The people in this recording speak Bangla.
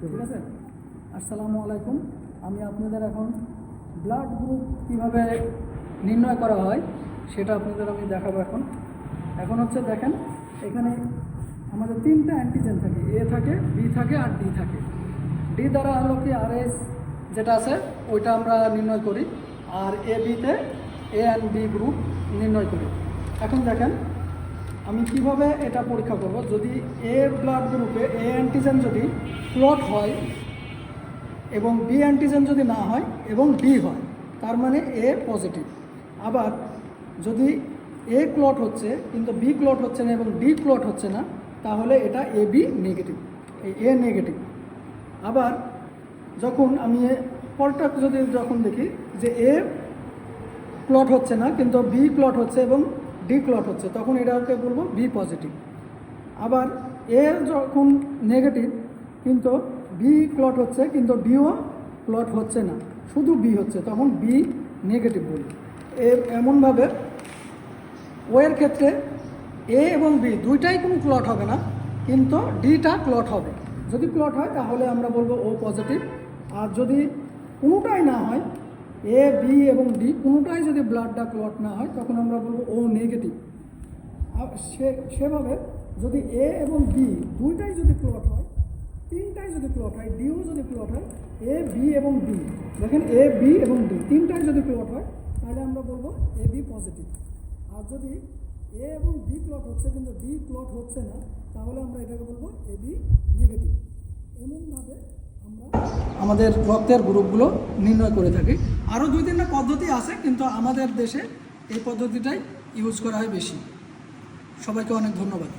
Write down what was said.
ঠিক আছে? আসসালামু আলাইকুম। আমি আপনাদের এখন ব্লাড গ্রুপ কীভাবে নির্ণয় করা হয়, সেটা আপনাদের আমি দেখাবো এখন। এখন হচ্ছে দেখেন, এখানে আমাদের তিনটা অ্যান্টিজেন থাকে। এ থাকে বি থাকে, আর ডি থাকে। ডি দ্বারা হলো কি আর এস যেটা আছে, ওইটা আমরা নির্ণয় করি। আর এ বিতে এ অ্যান্ড বি গ্রুপ নির্ণয় করি। এখন দেখেন আমি কীভাবে এটা পরীক্ষা করব? যদি এ ব্লাড গ্রুপে এ অ্যান্টিজেন যদি ক্লট হয় এবং বি অ্যান্টিজেন যদি না হয় এবং ডি হয়, তার মানে এ পজিটিভ আবার যদি এ ক্লট হচ্ছে, কিন্তু বি ক্লট হচ্ছে না এবং ডি ক্লট হচ্ছে না, তাহলে এটা এ বি নেগেটিভ এই এ নেগেটিভ আবার যখন আমি পরটা যদি যখন দেখি যে এ ক্লট হচ্ছে না, কিন্তু বি ক্লট হচ্ছে এবং ডি ক্লট হচ্ছে, তখন এটাকে বলব বি পজিটিভ। আবার এ যখন নেগেটিভ, কিন্তু বি ক্লট হচ্ছে, কিন্তু ডিও ক্লট হচ্ছে না। শুধু বি হচ্ছে, তখন বি নেগেটিভ বলি এ এমনভাবে ওয়ের ক্ষেত্রে এ এবং বি দুইটাই কোনো ক্লট হবে না, কিন্তু ডিটা ক্লট হবে। যদি ক্লট হয়, তাহলে আমরা বলব ও পজিটিভ। আর যদি কোনোটাই না হয় এ বি এবং ডি কোনোটাই যদি ব্লাডটা ক্লট না হয়, তখন আমরা বলব ও নেগেটিভ আর সে, সেভাবে যদি এ এবং বি দুইটাই যদি ক্লট হয়, তিনটাই যদি ক্লট হয় ডিও যদি ক্লট হয় এ বি এবং ডি দেখেন এ বি এবং ডি তিনটাই যদি ক্লট হয়, তাহলে আমরা বলব এ বি পজিটিভ আর যদি এ এবং ডি ক্লট হচ্ছে, কিন্তু ডি ক্লট হচ্ছে না, তাহলে আমরা এটাকে বলব এ বি নেগেটিভ এমনভাবে আমরা আমাদের রক্তের গ্রুপগুলো নির্ণয় করে থাকি। আরও দুই তিনটা পদ্ধতি আছে, কিন্তু আমাদের দেশে এই পদ্ধতিটাই ইউজ করা হয় বেশি। সবাইকে অনেক ধন্যবাদ।